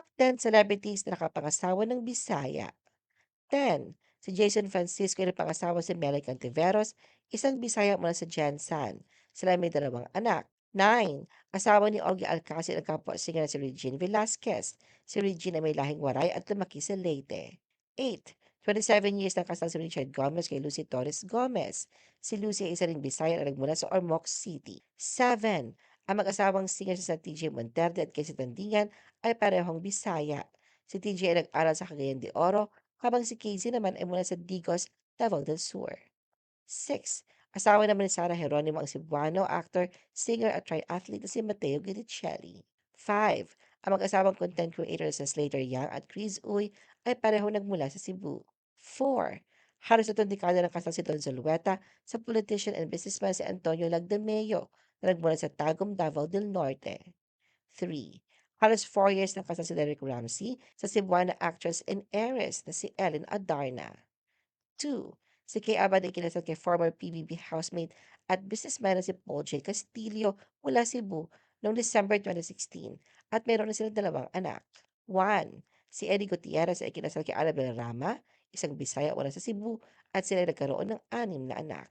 Top 10 celebrities na nakapangasawa ng Bisaya. 10. Si Jason Francisco ay napangasawa si Melly Cantiveros, isang Bisaya mula sa Jensan. Sila ay may dalawang anak. 9. Asawa ni Ogie Alcacid ang kapwa singer na si Regine Velasquez. Si Regine ay may lahing waray at lumaki sa Leyte. 8. 27 years nang kasal si Richard Gomez kay Lucy Torres Gomez. Si Lucy ay isa ring Bisaya na nagmula sa Ormoc City. 7. Ang mag-asawang singer si San TJ Monterde at Casey Tandingan ay parehong Bisaya. Si TJ ay nag-aral sa Cagayan de Oro, habang si Casey naman ay mula sa Digos, Davao del Sur. 6. Asawa naman ni Sara Geronimo ang Cebuano actor, singer at triathlete na si Mateo Guidicelli. 5. Ang mag-asawang content creator na si Slater Young at Chris Uy ay pareho nagmula sa Cebu. 4. Halos itong dekada ng kasal si Don Zulueta sa politician and businessman si Antonio Lagdameo na nagmula sa Tagum, Davao del Norte. 3. Halos 4 years nang kasal si Derek Ramsey sa Cebuana actress and heiress na si Ellen Adarna. 2. Si Kay Abad ay kinasal kay former PBB housemate at businessman na si Paul J. Castillo mula Cebu noong December 2016 at mayroon na silang dalawang anak. 1. Si Eddie Gutierrez ay kinasal kay Annabel Rama, isang Bisaya mula sa Cebu at sila nagkaroon ng anim na anak.